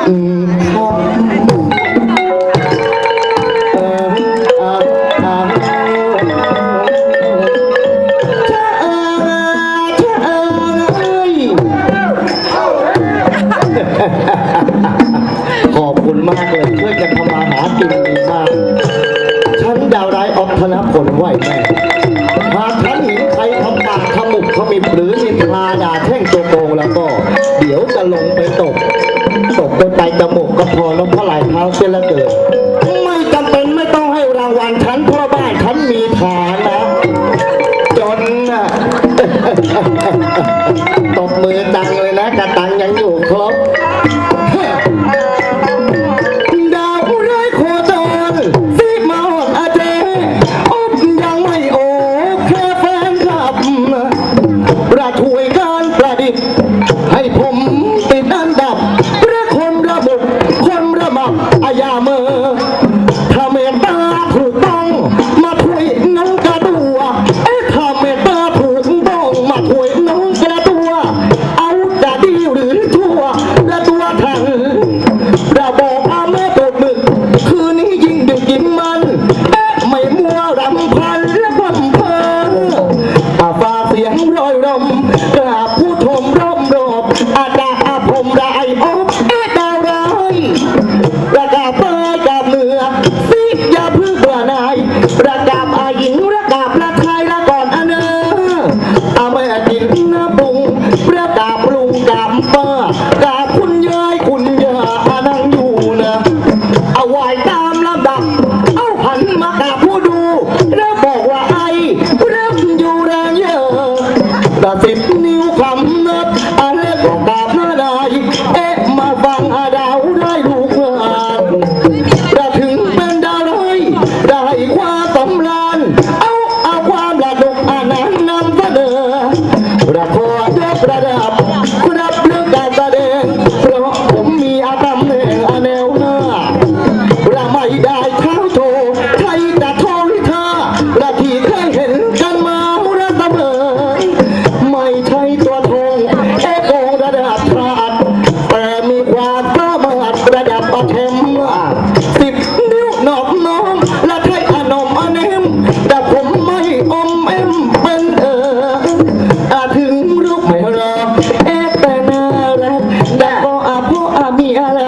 ขอบคุมาเลยช่วยกันทำมาหากินดีมาฉันดาวร้ายออกธนผลไหวแม่หากฉันเห็นใครทำปากขมุกขมิบหรือนินทาด่าแท่งตัโกงแล้วก็ เดี๋ยวจะลงไปตก ไนไปจมูกก็พอแล้วเพราะหลายเท้าเสียแล้วเกิดไม่จำเป็นไม่ต้องให้รางวัลฉันเพราะบ้านฉันมีฐานนะจนนะตบมือตังเลยนะแต่ตังยังอยู่ครบ วายตามลำดับ เอาหันมาด่าผู้ดู แล้วบอกว่าไอเริ่มอยู่แรงเยอะตัดสิบ ใช้ตัวทงแค่โกงระดับพระแต่มีความกล้ามาดระดับปฐมสิบนิ้วหนอบน้องและไทยขนมอันเนมแต่ผมไม่อมเอ็มเป็นเอออาถึงรูปไม่รอเอแต่น่ารักแต่ก็อาพ่ออามีอะไร